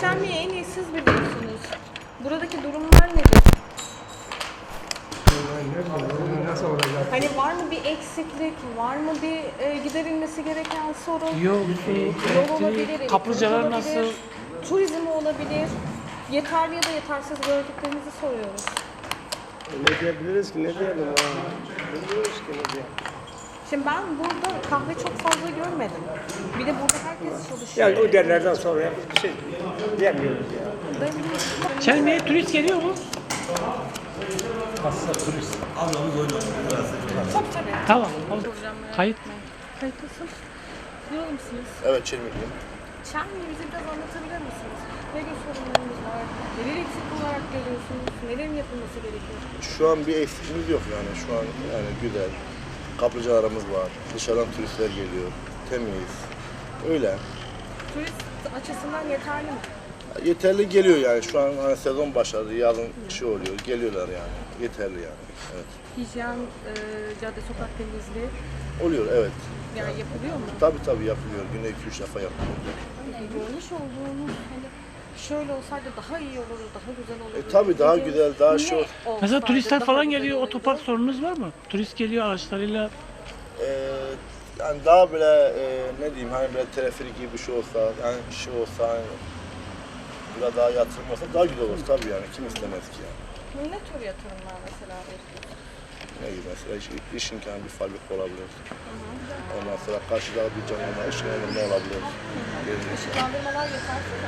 Çelmi'yi en iyi siz biliyorsunuz. Buradaki durumlar nedir? Nasıl olacak? Hani var mı bir eksiklik, var mı bir e, giderilmesi gereken sorun? Yol, su, Yol olabilir, kaplıcalar elektrik nasıl? olabilir, Turizm olabilir. Yeterli ya da yetersiz gördüklerinizi soruyoruz. Ne diyebiliriz ki? Ne diyelim? ha? Bilmiyoruz ki ne diyelim. Şimdi ben burada kahve çok fazla görmedim. Bir de burada herkes çalışıyor. Yani o derlerden sonra bir şey diyemiyoruz ya. Çelmi'ye turist geliyor mu? Çok tabii. Tamam. tamam. Merak Kayıt. Kayıtlısın. Buralı mısınız? Evet Çelmikliyim. Çelmi'yi bize biraz anlatabilir misiniz? Ne gibi sorunlarınız var? Neler eksik olarak görüyorsunuz? Nelerin yapılması gerekiyor? Şu an bir eksikimiz yok yani. Şu an yani güzel. Kaplıcalarımız var. Dışarıdan turistler geliyor. Temiz. Öyle. Turist açısından yeterli mi? Yeterli geliyor yani. Şu an hani sezon başladı. Yazın şey oluyor. Geliyorlar yani. Yeterli yani. Evet. Hijyen, e, cadde sokak temizliği Oluyor evet. yani yapılıyor mu? Tabii tabii yapılıyor. Günde 2-3 defa yapılıyor. Görmüş olduğunuz hani şöyle olsaydı daha iyi olurdu, daha güzel olurdu. E, tabii daha dediğiniz güzel, daha ne olsaydı Mesela turistler daha falan güzel geliyor. olurdu? Otopark sorununuz var mı? Turist geliyor araçlarıyla. Ee, yani daha böyle e, ne diyeyim hani böyle teleferik gibi bir şey olsa yani bir şey olsa hani biraz daha yatırım olsa daha güzel olur tabii yani kim istemez ki yani. Ne tür yatırımlar mesela yapıyorsunuz? Ne gibi mesela iş, iş imkanı bir fabrika olabilir. Ondan sonra karşıda bir canlama ışınlanma olabilir. Işıklandırmalar yetersiz?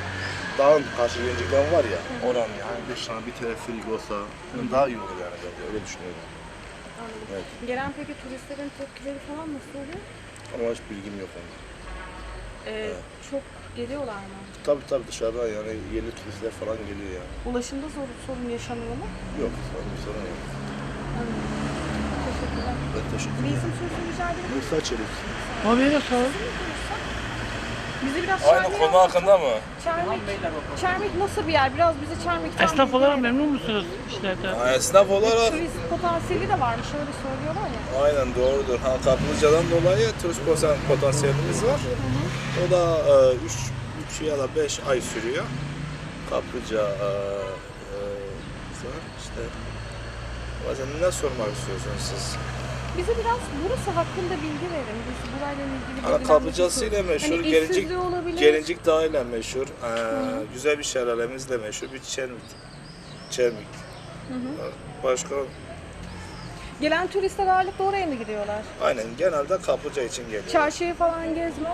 Dağın karşı gelecekten var ya oran yani bir tane bir teleferik olsa daha iyi olur yani bence öyle düşünüyorum. Anladım. Evet. Gelen peki turistlerin tepkileri falan nasıl oluyor? Ama hiç bilgim yok onda. Ee, Çok geliyorlar mı? Tabii tabii dışarıdan yani yerli turistler falan geliyor yani. Ulaşımda zor, sorun yaşanıyor mu? Yok sorun sorun yok. Teşekkürler. Ben teşekkür ederim. isim sözü rica miyim? Musa Çelik. Ama beni de sorun. Bizi biraz Aynı Çermik'e konu hakkında mı? Çermik, Çermik nasıl bir yer? Biraz bizi Çermik'ten Esnaf olarak bilgilenelim. memnun musunuz işlerden? Esnaf olarak Turist potansiyeli de varmış öyle söylüyorlar ya. aynen doğrudur. Ha, Kaplıca'dan dolayı turist poten- potansiyelimiz var. O da 3 3 ya da 5 ay sürüyor. Kaplıca e, e, var. işte bazen ne sormak istiyorsunuz siz? Bize biraz burası hakkında bilgi verin. Biz burayla ilgili Ana bilgilenmek Kaplıcası ile meşhur, Hani Gelincik, işsizliği olabilir. Gelincik Dağı ile meşhur. E, güzel bir şelalemizle meşhur bir çermik. Çermik. Başka Gelen turistler ağırlıkla oraya mı gidiyorlar? aynen genelde Kaplıca için geliyor. Çarşıyı falan gezme.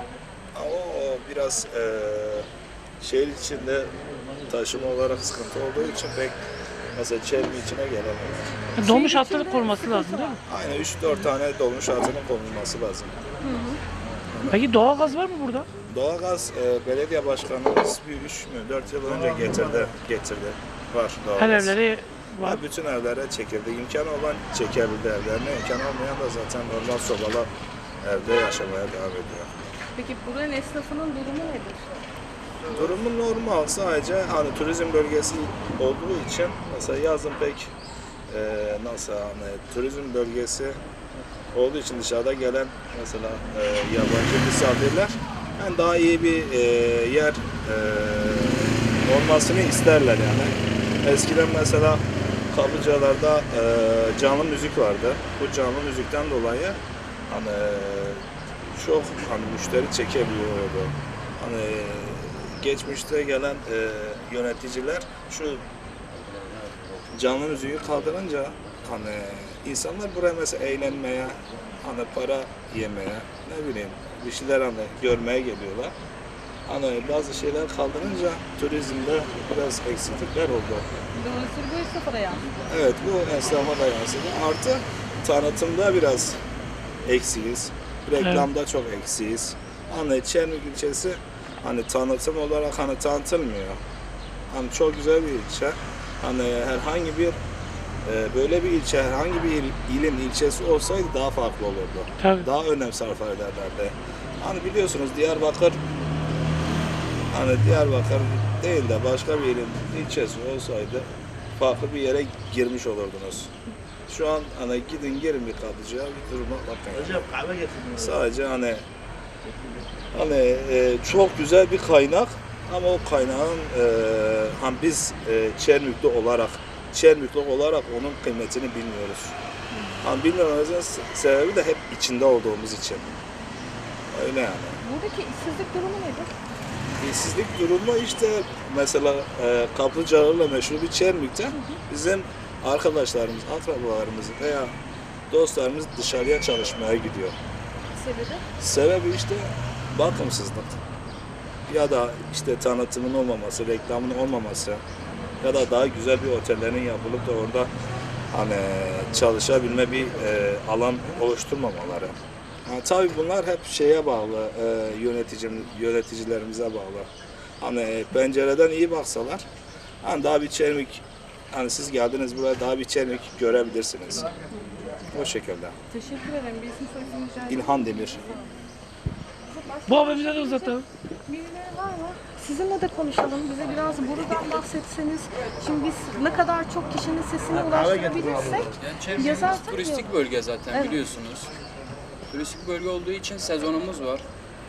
Ama o biraz e, şehir içinde taşıma olarak sıkıntı olduğu için pek mesela Çelmi içine gelemiyor. Dolmuş hatları koruması lazım değil mi? Aynen 3-4 tane dolmuş hatının konulması lazım. Peki doğalgaz var mı burada? Doğalgaz e, belediye başkanımız bir 3 mü 4 yıl önce getirdi. getirdi. Var doğalgaz. Her evlere var. Ha, bütün evlere çekildi. İmkanı olan çekebildi evlerine. İmkanı olmayan da zaten normal sobalı evde yaşamaya devam ediyor. Peki buranın esnafının durumu nedir? Durumu normal sadece hani turizm bölgesi olduğu için mesela yazın pek e, nasıl hani turizm bölgesi olduğu için dışarıda gelen mesela e, yabancı misafirler yani daha iyi bir e, yer e, olmasını isterler yani. Eskiden mesela kaplıcalarda e, canlı müzik vardı. Bu canlı müzikten dolayı hani çok hani müşteri çekebiliyordu. Hani geçmişte gelen e, yöneticiler şu canlı müziği kaldırınca hani insanlar buraya mesela eğlenmeye, hani para yemeye, ne bileyim bir şeyler hani görmeye geliyorlar. Hani bazı şeyler kaldırınca turizmde biraz eksiklikler oldu. Dolayısıyla bu esnafa da yansıyor. Evet bu esnafa da yansıdı. Artı tanıtımda biraz eksiyiz. Reklamda çok eksiyiz. Hani Çermik ilçesi hani tanıtım olarak hani tanıtılmıyor. Hani çok güzel bir ilçe. Hani herhangi bir e, böyle bir ilçe, herhangi bir il- ilin ilçesi olsaydı daha farklı olurdu. Tabii. Daha önem sarf ederlerdi. Hani biliyorsunuz Diyarbakır hani Diyarbakır değil de başka bir ilin ilçesi olsaydı farklı bir yere girmiş olurdunuz. Şu an hani gidin girin bir kapıcıya bir duruma bakın. Hocam kahve getirdiniz. Sadece hani hani e, çok güzel bir kaynak Ama o kaynağın e, hani biz e, Çermük'te olarak Çermük'te olarak onun kıymetini bilmiyoruz. Hani bilmememizin se- sebebi de hep içinde olduğumuz için. Öyle yani. Buradaki işsizlik durumu nedir? İşsizlik durumu işte mesela e, kaplıcalarla meşhur bir Çermük'te bizim arkadaşlarımız, akrabalarımız veya dostlarımız dışarıya çalışmaya gidiyor. Sebebi? Sebebi işte bakımsızlık. Ya da işte tanıtımın olmaması, reklamın olmaması ya da daha güzel bir otellerin yapılıp da orada hani çalışabilme bir e, alan oluşturmamaları. Ha, tabii bunlar hep şeye bağlı, e, yöneticim, yöneticilerimize bağlı. Hani pencereden iyi baksalar, hani daha bir çermik, hani siz geldiniz buraya daha bir çermik görebilirsiniz. O şekilde. Teşekkür ederim. Bir isim soyisim rica ederim. İlhan Demir. Bu abi bize de uzatalım. Birileri var mı? Sizinle de konuşalım. Bize biraz buradan bahsetseniz. Şimdi biz ne kadar çok kişinin sesine ulaştırabilirsek Yani çevremiz yazarsak turistik bölge zaten Evet. biliyorsunuz. Turistik bölge olduğu için sezonumuz var.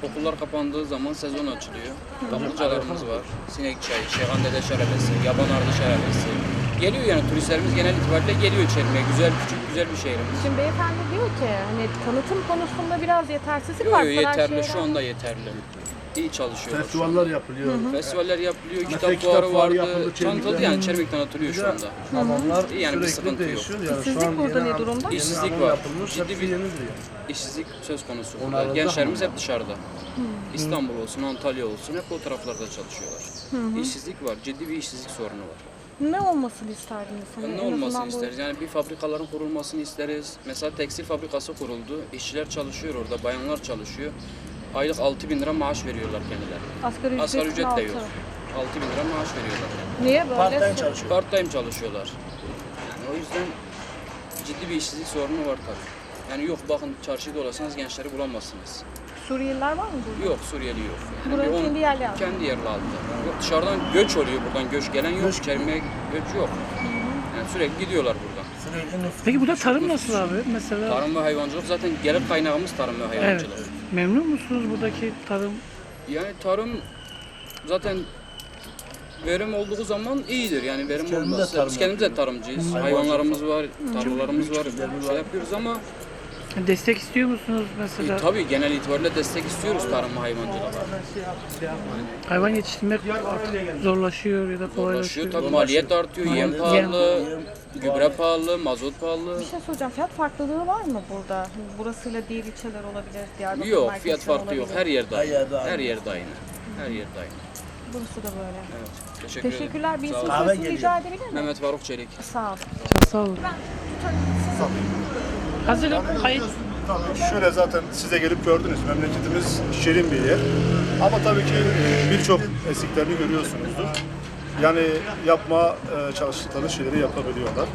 Okullar kapandığı zaman sezon açılıyor. Kaplıcalarımız var. Sinek çayı, Şehan Dede Şarabesi, Yaban Ardı Şarabesi. Geliyor yani turistlerimiz genel itibariyle geliyor Çermi'ye. Güzel, küçük, güzel bir şehrimiz. Şimdi beyefendi diyor ki hani tanıtım konusunda biraz yetersizlik Yok var. yok Kadar yeterli, şu anda yeterli. İyi çalışıyorlar. Festivaller yapılıyor. Festivaller yapılıyor, Mesela kitap kitap fuarı vardı. yapıldı. Tanıtıldı yani Çermik'ten atılıyor şu anda. Zamanlar İyi yani bir sıkıntı yok. Yani İşsizlik burada ne durumda? İşsizlik var. Yapılmış, Ciddi bir-. İşsizlik söz konusu. Onlar burada. da Gençlerimiz hep dışarıda. İstanbul olsun, Antalya olsun hep o taraflarda çalışıyorlar. İşsizlik var, ciddi bir işsizlik sorunu var. Ne olmasını isterdiniz? Hani ne en azından olmasını bu- isteriz? Yani bir fabrikaların kurulmasını isteriz. Mesela tekstil fabrikası kuruldu. İşçiler çalışıyor orada, bayanlar çalışıyor. Aylık 6 bin lira maaş veriyorlar kendilerine. Asgari ücretin Asgari ücret altı. de yok. 6 bin lira maaş veriyorlar. Niye böyle? Part-time çalışıyor. Part time çalışıyorlar. Yani o yüzden ciddi bir işsizlik sorunu var tabii. Yani yok bakın çarşıda dolaşsanız gençleri bulamazsınız. Suriyeliler var mı burada? Yok Suriyeli yok. Yani Buranın bir on- kendi yerli halkı. Kendi yerli halkı. Yok dışarıdan göç oluyor buradan göç gelen yok. Çermiye göç yok. Yani sürekli gidiyorlar buradan. Peki burada tarım nasıl abi? Mesela Tarım ve hayvancılık zaten gelir kaynağımız tarım ve evet. hayvancılık. Memnun musunuz buradaki tarım? Yani tarım zaten verim olduğu zaman iyidir. Yani verim kendimiz de olmazsa tarım biz kendimiz de tarımcıyız. Hayvanlarımız var, tarlalarımız var. Şey yapıyoruz ama Destek istiyor musunuz e, mesela? tabii genel itibariyle destek istiyoruz tarım ve hayvancılığa. Hayvan yetiştirmek artık zorlaşıyor ya da kolaylaşıyor. Tabii maliyet artıyor, yem pahalı, gübre pahalı, mazot pahalı. Bir şey soracağım. Fiyat farklılığı var mı burada? Burasıyla diğer ilçeler olabilir, Diyarbakır Yok, fiyat farkı yok. olabilir. Her yerde aynı. yerde aynı. Her yerde aynı. Her yerde aynı. Burası da böyle. Evet. Teşekkür ederim. Teşekkürler. Bir Sağ isim olun. soyisim rica edebilir miyim? Mehmet Faruk Çelik. Sağ olun. Çok sağ olun. Hazırım. Kayıt. Şöyle zaten size gelip gördünüz. Memleketimiz şirin bir yer. Ama tabii ki e, birçok eksiklerini görüyorsunuzdur. Yani yapma e, çalıştıkları şeyleri yapabiliyorlar.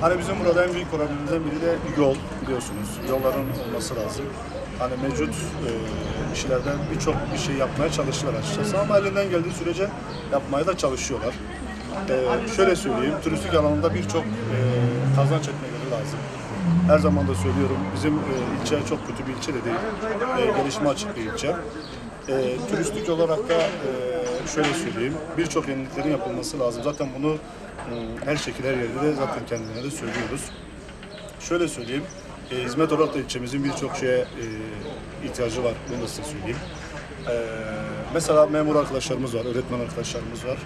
Hani bizim burada en büyük problemimizden biri de yol biliyorsunuz. Yolların olması lazım. Hani mevcut e, işlerden birçok bir şey yapmaya çalışıyorlar açıkçası ama elinden geldiği sürece yapmaya da çalışıyorlar. E, şöyle söyleyeyim, turistik alanında birçok e, kazanç etmeleri lazım. Her zaman da söylüyorum bizim e, ilçe çok kötü bir ilçe de değil. E, gelişme açık bir ilçe. E, turistik olarak da e, şöyle söyleyeyim birçok yeniliklerin yapılması lazım. Zaten bunu e, her şekilde her yerde de zaten kendilerine de söylüyoruz. Şöyle söyleyeyim e, hizmet olarak da ilçemizin birçok şeye e, ihtiyacı var. Bunu da size söyleyeyim. E, mesela memur arkadaşlarımız var, öğretmen arkadaşlarımız var.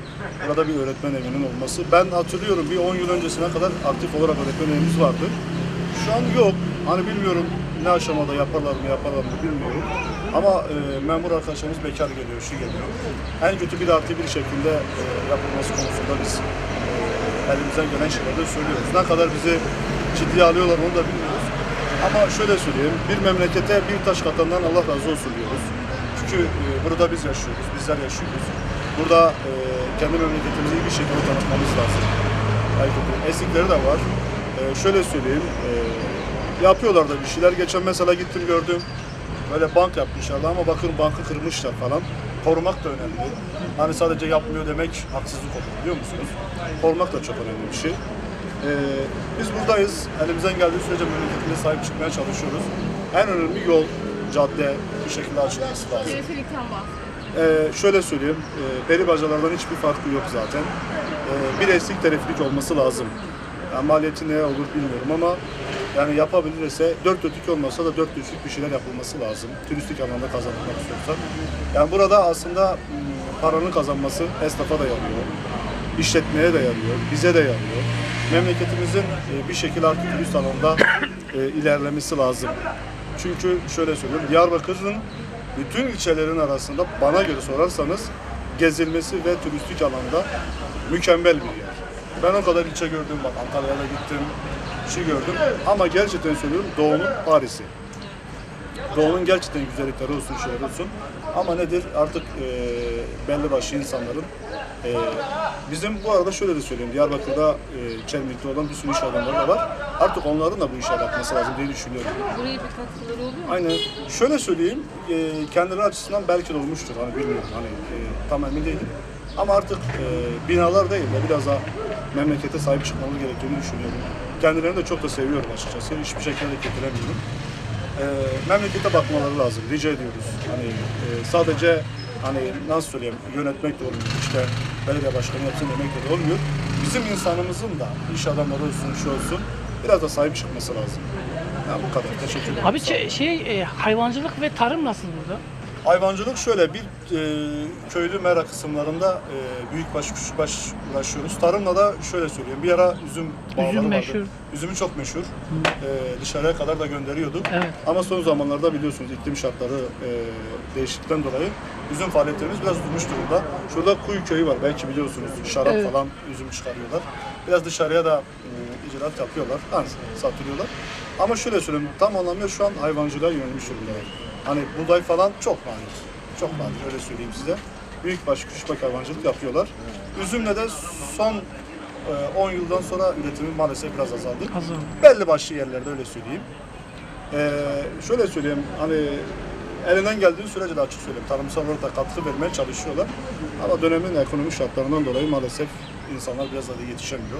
Burada bir öğretmen evinin olması. Ben hatırlıyorum bir 10 yıl öncesine kadar aktif olarak öğretmen evimiz vardı. Şu an yok. Hani bilmiyorum ne aşamada yaparlar mı yaparlar mı bilmiyorum. Ama e, memur arkadaşlarımız bekar geliyor, şu geliyor. En kötü bir artı bir şekilde e, yapılması konusunda biz e, elimizden gelen şeyleri söylüyoruz. Ne kadar bizi ciddiye alıyorlar onu da bilmiyoruz. Ama şöyle söyleyeyim, bir memlekete bir taş katandan Allah razı olsun diyoruz. Çünkü e, burada biz yaşıyoruz, bizler yaşıyoruz. Burada e, kendi memleketimizi bir şekilde tanıtmamız lazım. Aykut'un eksikleri de var. Ee, şöyle söyleyeyim, e, yapıyorlar da bir şeyler. Geçen mesela gittim gördüm, böyle bank yapmışlardı ama bakın bankı kırmışlar falan. Korumak da önemli. Hani sadece yapmıyor demek haksızlık olur biliyor musunuz? Korumak da çok önemli bir şey. Ee, biz buradayız. Elimizden geldiği sürece memleketimize sahip çıkmaya çalışıyoruz. En önemli yol, cadde bir şekilde açılması lazım. Teleferikten bahsediyorum. e, şöyle söyleyeyim, e, peri bacalardan hiçbir farkı yok zaten. E, bir eksik tariflik olması lazım. Yani maliyeti ne olur bilmiyorum ama yani yapabilirse dört dörtlük olmasa da dört dörtlük bir şeyler yapılması lazım. Turistik anlamda kazanmak istiyorsan. Yani burada aslında m, paranın kazanması esnafa da yarıyor. işletmeye de yarıyor, bize de yarıyor. Memleketimizin e, bir şekilde artık turist alanında e, ilerlemesi lazım. Çünkü şöyle söyleyeyim, Diyarbakır'ın bütün ilçelerin arasında bana göre sorarsanız gezilmesi ve turistik alanda mükemmel bir yer. Ben o kadar ilçe gördüm, bak Antalya'da gittim, şey gördüm ama gerçekten söylüyorum Doğu'nun Paris'i. Doğu'nun gerçekten güzellikleri olsun, şeyler olsun. Ama nedir artık e, belli başlı insanların e, bizim bu arada şöyle de söyleyeyim Diyarbakır'da e, Çelmik'te olan bir sürü iş adamları da var. Artık onların da bu işe bakması lazım diye düşünüyorum. Buraya bir katkıları oluyor mu? Aynen. Şöyle söyleyeyim, e, kendileri açısından belki de olmuştur. Hani bilmiyorum, hani e, tam emin değilim. Ama artık e, binalar değil de biraz daha memlekete sahip çıkmamız gerektiğini düşünüyorum. Kendilerini de çok da seviyorum açıkçası. Hiçbir şekilde kötülemiyorum. E, memlekete bakmaları lazım. Rica ediyoruz. Hani e, sadece hani nasıl söyleyeyim yönetmek de olmuyor. İşte belediye başkanı yapsın demek de olmuyor. Bizim insanımızın da iş adamları olsun, şu olsun biraz da sahip çıkması lazım. Yani bu kadar. Teşekkür ederim. Abi şey, şey, e, hayvancılık ve tarım nasıl burada? Hayvancılık şöyle bir e, köylü mera kısımlarında e, büyükbaş küçükbaş uğraşıyoruz. Tarımla da şöyle söyleyeyim. Bir ara üzüm bağları vardı. meşhur. Üzümü çok meşhur. E, dışarıya kadar da gönderiyorduk. Evet. Ama son zamanlarda biliyorsunuz iklim şartları e, değişiklikten dolayı üzüm faaliyetlerimiz biraz durmuş durumda. Şurada Kuyu Köyü var belki biliyorsunuz. Şarap Evet. falan üzüm çıkarıyorlar. Biraz dışarıya da e, icraat yapıyorlar. Yani satılıyorlar. Ama şöyle söyleyeyim tam anlamıyla şu an hayvancılığa yönelmiş durumdalar. Hani buğday falan çok nadir. Çok nadir öyle söyleyeyim size. Büyükbaş küçükbaş hayvancılık yapıyorlar. Üzümle de son e, 10 yıldan sonra üretimi maalesef biraz azaldı. Azaldı. Belli başlı yerlerde öyle söyleyeyim. Ee, şöyle söyleyeyim hani elinden geldiği sürece de açık söyleyeyim tarımsal olarak da katkı vermeye çalışıyorlar. Ama dönemin ekonomik şartlarından dolayı maalesef insanlar biraz da yetişemiyor.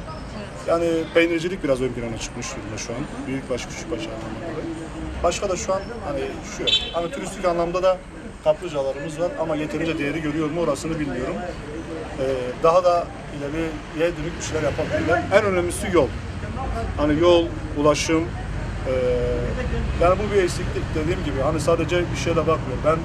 Yani peynircilik biraz ön plana çıkmış durumda şu an. Büyükbaş küçükbaş anlamında dolayı. Başka da şu an hani şu yok. Hani turistik anlamda da kaplıcalarımız var ama yeterince değeri görüyor mu orasını bilmiyorum. Ee, daha da ileriye dönük bir şeyler yapabilirler. En önemlisi yol. Hani yol, ulaşım, eee, yani bu bir eksiklik dediğim gibi. Hani sadece bir şeye de bakmıyor. Ben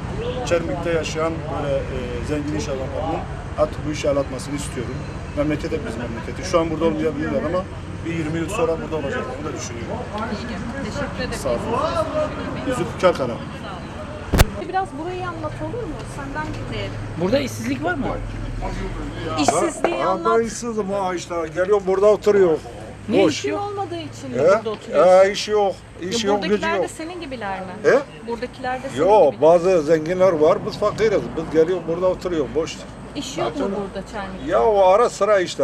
Çermik'te yaşayan böyle eee, zengin iş adamlarının artık bu işe el atmasını istiyorum. Memleket hep bizim memleketi. Şu an burada olmayabilirler ama bir 20 yıl sonra burada olacaklarını da düşünüyorum. Teşekkür ederim. Sağ olun. Yüzü Karkara. Biraz burayı anlat olur mu? Senden dinleyelim. Burada işsizlik var mı? İşsizliği Ha, anlat. ben işsizim ha işte. Geliyorum burada oturuyorum. Ne Boş. iş İşin yok? olmadığı için mi He? burada oturuyorsun? He, iş yok. İş yok, gücü Buradakiler yok. de senin gibiler mi? He? Buradakiler de senin Yok, gibiler. bazı zenginler var. Biz fakiriz. Biz geliyoruz burada oturuyoruz. Boş. İş yok mu burada Çermik'te? Ya o ara sıra işte.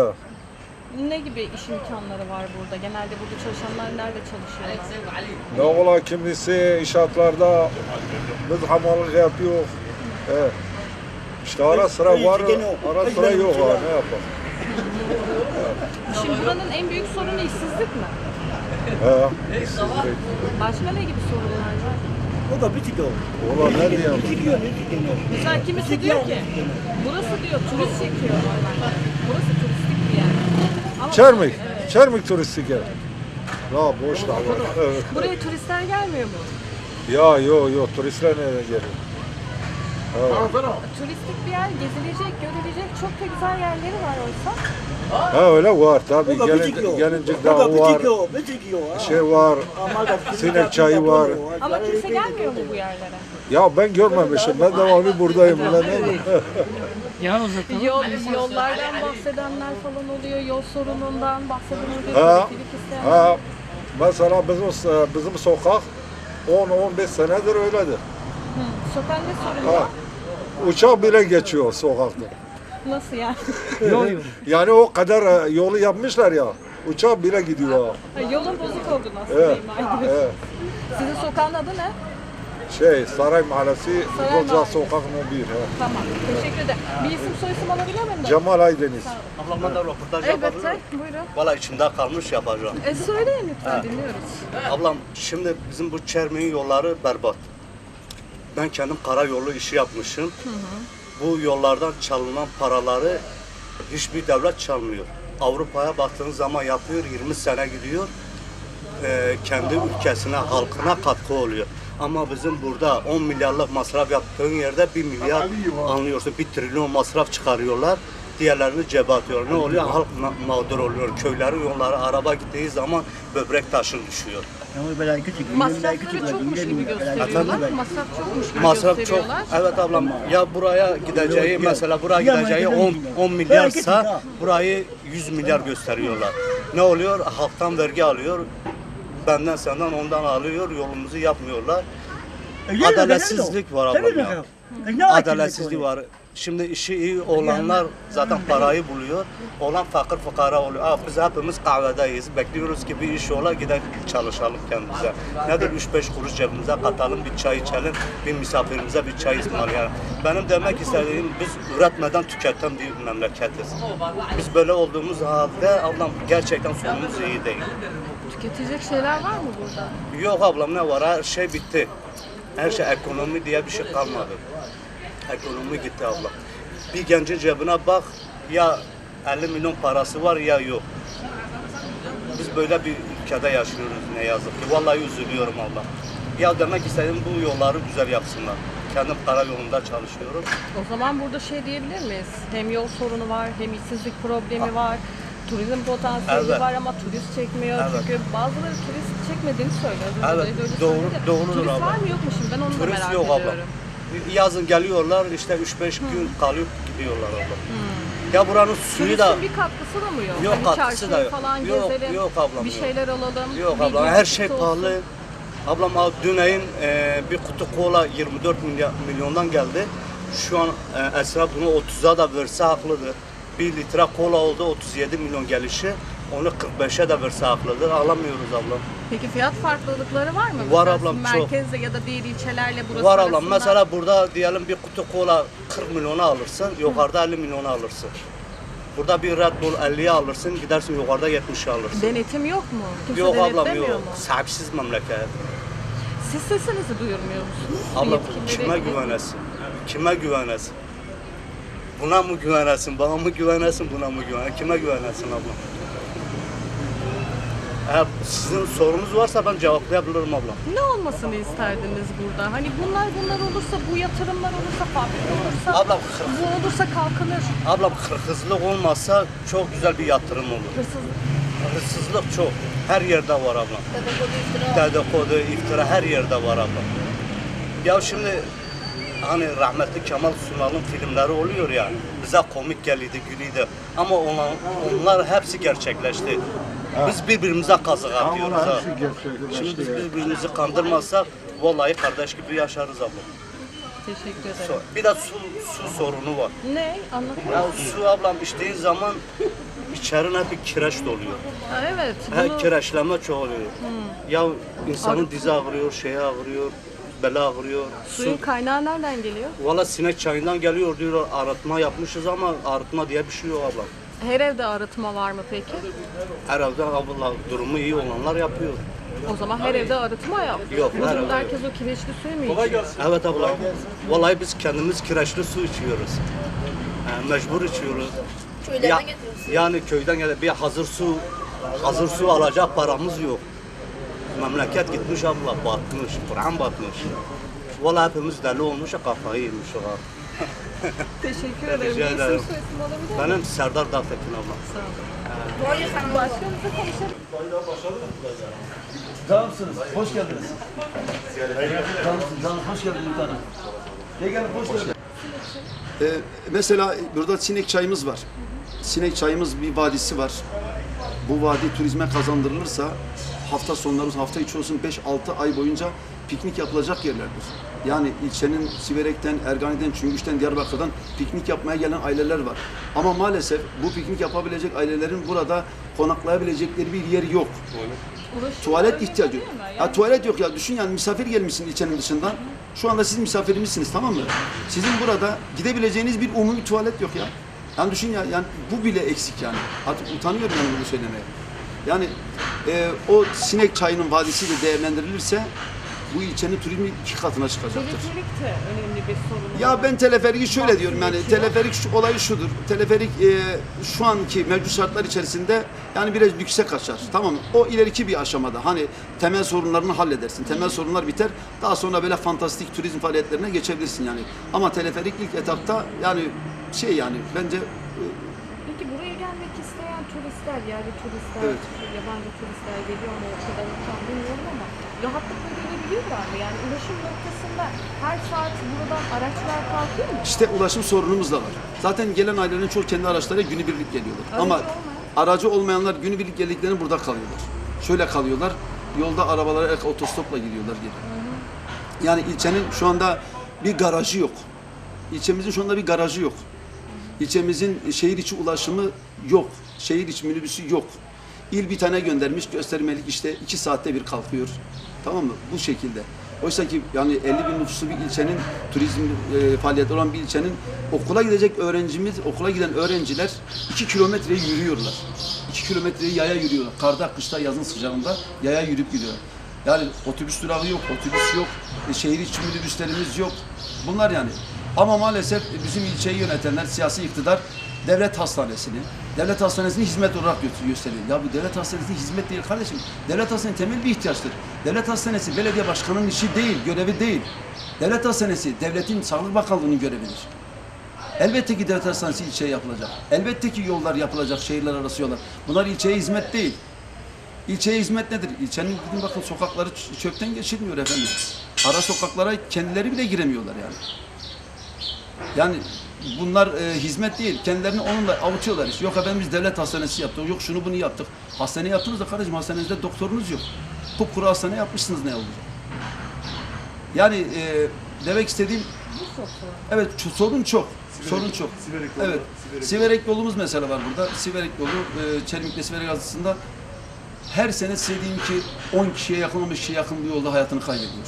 Ne gibi iş imkanları var burada? Genelde burada çalışanlar nerede çalışıyorlar? Ne ola kimisi inşaatlarda biz hamallık yapıyor. He. İşte ara sıra var, ara sıra yok ha. Ne yapalım? Şimdi buranın en büyük sorunu işsizlik mi? He. Başka ne gibi sorunlar var? Ola ne diyeyim? Mesela kimisi diyor ki burası diyor turist çekiyor. Burası turistik bir yer. Ama Çermik. Çermik turistik yer. La boş da var. Evet. Buraya turistler gelmiyor mu? Ya yo yo turistler nereden geliyor? Turistik bir yer, gezilecek, görülecek çok da güzel yerleri var oysa. Ha öyle var tabii. Gelin, gelincik dağı var. Şey var. Sinek çayı var. Ama kimse gelmiyor mu bu yerlere? Ya ben görmemişim. Ben devamlı buradayım. Ulan ne uzatalım. Yol, yollardan bahsedenler falan oluyor, yol sorunundan bahseden oluyor, Ha, elektrik ha. Mesela bizim bizim sokak 10-15 senedir öyledir. Sokak ne sorunu Ha. var? Uçak bile geçiyor sokakta. Nasıl yani? Yok yok. Yani o kadar e, yolu yapmışlar ya. Uçak bile gidiyor. Ha, Yolun bozuk olduğunu aslında Evet. ima ediyorsun. Evet. Sizin sokağın adı ne? Şey Saray Mahallesi Saray Futbolcu Mahallesi. Sokak No 1. ha. Tamam, teşekkür ederim. Bir isim soyisim alabilir miyim? de? Cemal Aydeniz. Ablama da röportaj yapabilir Elbette, miyim? buyurun. Valla içimde kalmış yapacağım. E söyleyin lütfen, dinliyoruz. Ablam şimdi bizim bu Çermi'nin yolları berbat. Ben kendim karayolu işi yapmışım. bu yollardan çalınan paraları hiçbir devlet çalmıyor. Avrupa'ya baktığınız zaman yapıyor, 20 sene gidiyor. Ee, kendi ülkesine, halkına katkı oluyor. Ama bizim burada 10 milyarlık masraf yaptığın yerde 1 milyar anlıyorsun. 1 trilyon masraf çıkarıyorlar. Diğerlerini cebe atıyorlar. Ne oluyor? Halk ma- mağdur oluyor. Köyleri, yolları, araba gittiği zaman böbrek taşı düşüyor. Masrafları çokmuş gibi gösteriyorlar. Masraf çokmuş gibi Masraf çok. gösteriyorlar. Evet ablam. Ya buraya gideceği mesela buraya gideceği 10 10 milyarsa burayı 100 milyar gösteriyorlar. Ne oluyor? Halktan vergi alıyor. Benden senden ondan alıyor. Yolumuzu yapmıyorlar. Adaletsizlik var ablam ya. Adaletsizlik var. Şimdi işi iyi olanlar zaten parayı buluyor. Olan fakir fukara oluyor. Aa, biz hepimiz kahvedeyiz. Bekliyoruz ki bir iş ola gidelim çalışalım kendimize. Nedir 3-5 kuruş cebimize katalım bir çay içelim. Bir misafirimize bir çay ısmarlayalım. Benim demek istediğim biz üretmeden tüketen bir memleketiz. Biz böyle olduğumuz halde ablam gerçekten sonumuz iyi değil. Tüketecek şeyler var mı burada? Yok ablam ne var? Her şey bitti. Her şey ekonomi diye bir şey kalmadı. Ekonomi gitti abla. Bir gencin cebine bak ya 50 milyon parası var ya yok. Biz böyle bir ülkede yaşıyoruz ne yazık ki. Vallahi üzülüyorum abla. Ya demek istedim bu yolları güzel yapsınlar. Kendim karayolunda çalışıyorum. O zaman burada şey diyebilir miyiz? Hem yol sorunu var, hem işsizlik problemi var. Turizm potansiyeli Evet. var ama turist çekmiyor. Evet. Çünkü bazıları turist çekmediğini söylüyor. Az Evet, önce de öyle doğru- söyledi. doğrudur Turist abla. var mı yok mu şimdi? Ben onu da Turist merak yok abla. ediyorum. Yazın geliyorlar işte 3-5 gün kalıp gidiyorlar abla. Ya buranın suyu da Turistin bir katkısı da mı yok? Yok, hani katkısı çarşıyı da yok. falan Yok, gezelim, yok ablam, bir yok. şeyler alalım. Yok bir ablam her şey olsun. pahalı. Ablam dün e, bir kutu kola 24 milyar, milyondan geldi. Şu an e, Esra bunu 30'a da verse haklıdır. 1 litre kola oldu 37 milyon gelişi. Onu 45'e de verse haklıdır. Alamıyoruz ablam. Peki fiyat farklılıkları var mı? Var Mesela ablam, çok. Merkezde ya da diğer ilçelerle burası Var ablam. arasında Mesela burada diyelim bir kutu kola 40 milyona alırsın. Yukarıda 50 milyona alırsın. Burada bir Red Bull 50'ye alırsın. Gidersin yukarıda 70'e alırsın. Denetim yok mu? Kimse Yok ablam denetlemiyor yok. mu? Sahipsiz memleket. Siz sesinizi duyurmuyor musunuz? Yetkilileri kime güvenesin? Kime güvenesin? Buna mı güvenesin? Bana mı güvenesin? Buna mı güvenesin? Kime güvenesin abla? Eğer sizin sorunuz varsa ben cevaplayabilirim abla. Ne olmasını isterdiniz burada? Hani bunlar bunlar olursa, bu yatırımlar olursa, fabrika olursa, Abla bu olursa kalkınır. Ablam hırsızlık olmazsa çok güzel bir yatırım olur. Hırsız Hırsızlık çok. Her yerde var ablam. Dedikodu, iftira her yerde var ablam. Ya şimdi hani rahmetli Kemal Sunal'ın filmleri oluyor ya. Bize komik geliydi, gülüydü. Ama onlar, onlar hepsi gerçekleşti. Biz birbirimize kazık atıyoruz ha. Şimdi biz birbirimizi kandırmazsak vallahi kardeş gibi yaşarız ablam. teşekkür ederim. Bir de su, su sorunu var. Ne? Anlat. Ya su ablam içtiğin zaman içerin hep bir kireç doluyor. Ha, evet. Her Bunu kireçlenme çok oluyor. Ya insanın dizi ağrıyor, şey ağrıyor, bel ağrıyor. suyun Su. kaynağı nereden geliyor? Valla sinek çayından geliyor diyorlar arıtma yapmışız ama arıtma diye bir şey yok abla. Her evde arıtma var mı peki? Herhalde abla durumu iyi olanlar yapıyor. O zaman her evde arıtma yok. Yok, Bu her evde herkes o kireçli suyu mu içiyor? Evet abla. Vallahi biz kendimiz kireçli su içiyoruz. Yani mecbur içiyoruz. Ya, yani köyden gelen bir hazır su hazır su alacak paramız yok. Memleket gitmiş abla batmış, Kur'an batmış. Vallahi hepimiz deli olmuş, kafayı yemiş o an. Teşekkür ederim. Rica Bir isim ederim. soyisim alabilir miyim? Benim Serdar Dağtekin abla. Başkanımızla konuşalım. Canımsınız, hoş geldiniz. Canımsınız, canım hoş geldiniz bir tanem. Gel gel, hoş geldin. Ee, mesela burada sinek çayımız var. Sinek çayımız bir vadisi var. Bu vadi turizme kazandırılırsa hafta sonları, hafta içi olsun 5-6 ay boyunca piknik yapılacak yerlerdir. Yani ilçenin Siverek'ten, Ergani'den, Çüngüş'ten, Diyarbakır'dan piknik yapmaya gelen aileler var. Ama maalesef bu piknik yapabilecek ailelerin burada konaklayabilecekleri bir yer yok. Tuvalet öyle ihtiyacı. mi? Yani Ha tuvalet yok ya. Düşün yani misafir gelmişsin ilçenin dışından. Şu anda siz misafirimizsiniz tamam mı? Sizin burada gidebileceğiniz bir umumi tuvalet yok ya. Yani düşün ya yani bu bile eksik yani. Artık utanıyorum yani bunu söylemeye. Yani e, o sinek çayının vadisi de değerlendirilirse bu ilçenin turizmi iki katına çıkacaktır. Teleferik de önemli bir sorun. Ya ben teleferiği şöyle diyorum yani teleferik şu, olayı şudur. Teleferik e, şu anki mevcut şartlar içerisinde yani biraz lükse kaçar. Tamam mı? O ileriki bir aşamada hani temel sorunlarını halledersin. Temel sorunlar biter. Daha sonra böyle fantastik turizm faaliyetlerine geçebilirsin yani. Ama teleferik ilk etapta yani şey yani bence e, Peki buraya gelmek isteyen turistler, yerli turistler, Evet. yabancı turistler geliyor mu o kadar tam bilmiyorum ama rahatlıkla gelebiliyorlar mı? Yani ulaşım noktasında her saat buradan araçlar kalkıyor mu? işte ulaşım sorunumuz da var. Zaten gelen ailelerin çok kendi araçlarıyla günübirlik geliyorlar. Aracı Ama olmayan? aracı olmayanlar günübirlik geldiklerinde burada kalıyorlar. Şöyle kalıyorlar. Yolda arabalara ek otostopla gidiyorlar geri. Yani ilçenin şu anda bir garajı yok. İlçemizin şu anda bir garajı yok. İlçemizin şehir içi ulaşımı yok. Şehir içi minibüsü yok. İl bir tane göndermiş göstermelik işte iki saatte bir kalkıyor. Tamam mı? Bu şekilde. Oysa ki yani 50 bin nüfuslu bir ilçenin turizm e, faaliyeti olan bir ilçenin okula gidecek öğrencimiz, okula giden öğrenciler 2 kilometreyi yürüyorlar. 2 kilometreyi yaya yürüyorlar. Karda, kışta, yazın sıcağında yaya yürüyüp gidiyorlar. Yani otobüs durağı yok, otobüs yok, e, şehir içi minibüslerimiz yok. Bunlar yani. Ama maalesef bizim ilçeyi yönetenler, siyasi iktidar devlet hastanesini, devlet hastanesini hizmet olarak gö- gösteriyor. Ya bu devlet hastanesi hizmet değil kardeşim. Devlet hastanesi temel bir ihtiyaçtır. Devlet hastanesi belediye başkanının işi değil, görevi değil. Devlet hastanesi devletin Sağlık Bakanlığı'nın görevidir. Elbette ki devlet hastanesi ilçeye yapılacak. Elbette ki yollar yapılacak, şehirler arası yollar. Bunlar ilçeye hizmet değil. İlçeye hizmet nedir? İlçenin gidin bakın sokakları çöpten geçilmiyor efendim. Ara sokaklara kendileri bile giremiyorlar yani. Yani bunlar e, hizmet değil. Kendilerini onunla avutuyorlar işte. Yok efendim biz devlet hastanesi yaptık. Yok şunu bunu yaptık. Hastane yaptınız da kardeşim hastanenizde doktorunuz yok. Kupkuru hastane yapmışsınız ne olacak? Yani e, demek istediğim Evet sorun çok. sorun çok. evet. Siverek yolumuz mesela var burada. Siverek yolu e, Çelimik'le Siverek arasında her sene istediğim ki 10 kişiye yakın 15 kişiye yakın bir yolda hayatını kaybediyor.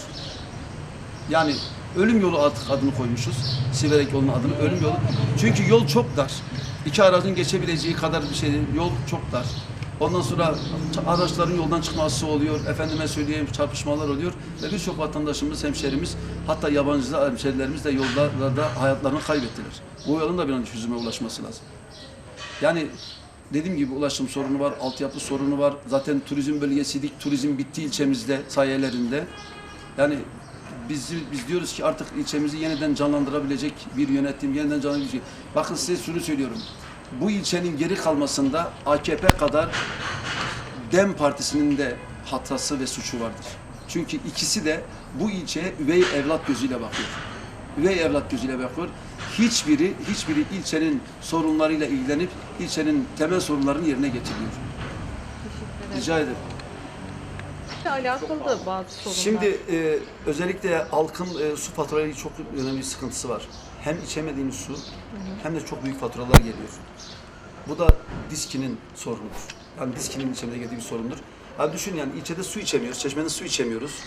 Yani ölüm yolu artık adını koymuşuz. Siverek yolunun adını ölüm yolu. Çünkü yol çok dar. İki aracın geçebileceği kadar bir şey. Yol çok dar. Ondan sonra araçların yoldan çıkması oluyor. Efendime söyleyeyim çarpışmalar oluyor. Ve birçok vatandaşımız, hemşerimiz hatta yabancı hemşerilerimiz de yollarda hayatlarını kaybettiler. Bu yolun da bir an çözüme ulaşması lazım. Yani dediğim gibi ulaşım sorunu var, altyapı sorunu var. Zaten turizm bölgesiydik. Turizm bitti ilçemizde, sayelerinde. Yani biz, biz diyoruz ki artık ilçemizi yeniden canlandırabilecek bir yönetim, yeniden canlandırabilecek. Bakın size şunu söylüyorum. Bu ilçenin geri kalmasında AKP kadar DEM Partisi'nin de hatası ve suçu vardır. Çünkü ikisi de bu ilçeye üvey evlat gözüyle bakıyor. Üvey evlat gözüyle bakıyor. Hiçbiri, hiçbiri ilçenin sorunlarıyla ilgilenip ilçenin temel sorunlarını yerine getiriyor. Rica ederim. Alakalı da bazı sorunlar. Şimdi e, özellikle halkın e, su faturaları çok önemli bir sıkıntısı var. Hem içemediğimiz su hem de çok büyük faturalar geliyor. Bu da diskinin sorunudur. Yani diskinin içinde geldiği bir sorundur. Yani düşün yani ilçede su içemiyoruz, çeşmeden su içemiyoruz.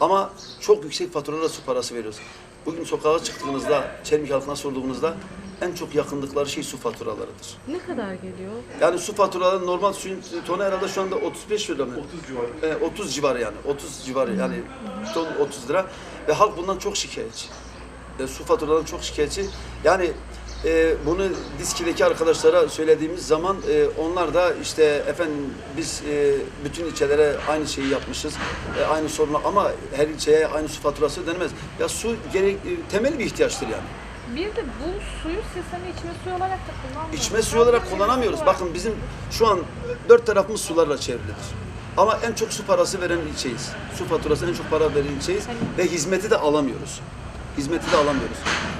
Ama çok yüksek faturalara su parası veriyoruz. Bugün sokağa çıktığınızda, Çelmik halkına sorduğunuzda en çok yakındıkları şey su faturalarıdır. ne kadar geliyor? Yani su faturaları normal suyun tonu herhalde şu anda 35 lira mı? 30 civarı. 30 civarı yani. 30 civarı yani ton 30 lira. Ve halk bundan çok şikayetçi. E, su faturalarından çok şikayetçi. Yani e, bunu diskideki arkadaşlara söylediğimiz zaman e, onlar da işte efendim biz e, bütün ilçelere aynı şeyi yapmışız. E, aynı sorunu ama her ilçeye aynı su faturası ödenmez. Ya su gerek e, temel bir ihtiyaçtır yani. Bir de bu suyu hani içme suyu olarak da kullanmıyorsunuz. İçme suyu olarak kullanamıyoruz. Bakın bizim şu an dört tarafımız sularla çevrilidir. Ama en çok su parası veren ilçeyiz. Su faturası en çok para veren ilçeyiz ve hizmeti de alamıyoruz. Hizmeti de alamıyoruz.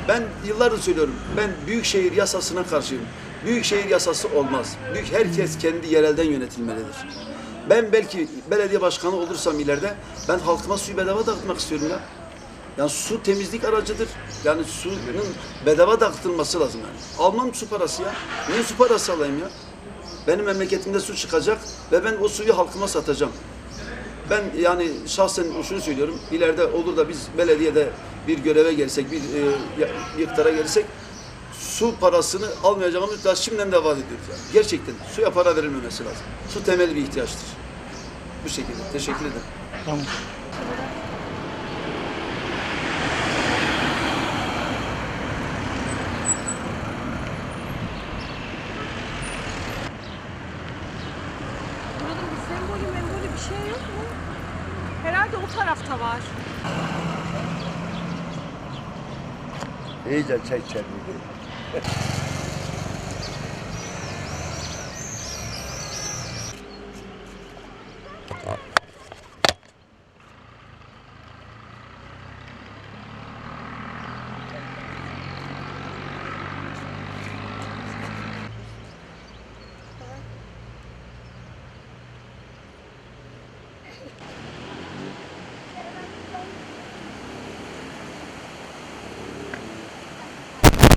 Ben yıllardır söylüyorum. Ben büyükşehir yasasına karşıyım. Büyükşehir yasası olmaz. Büyük herkes kendi yerelden yönetilmelidir. Ben belki belediye başkanı olursam ileride ben halkıma suyu bedava dağıtmak istiyorum ya. Yani su temizlik aracıdır. Yani suyun bedava dağıtılması lazım yani. Almam su parası ya. Niye su parası alayım ya? Benim memleketimde su çıkacak ve ben o suyu halkıma satacağım. Ben yani şahsen şunu söylüyorum. İleride olur da biz belediyede bir göreve gelsek, bir e, iktidara gelirsek su parasını almayacağımız daha şimdiden de vaat ediyoruz. Yani. Gerçekten suya para verilmemesi lazım. Su temel bir ihtiyaçtır. Bu şekilde. Teşekkür ederim. Tamam. de o tarafta var. İyice çek çek.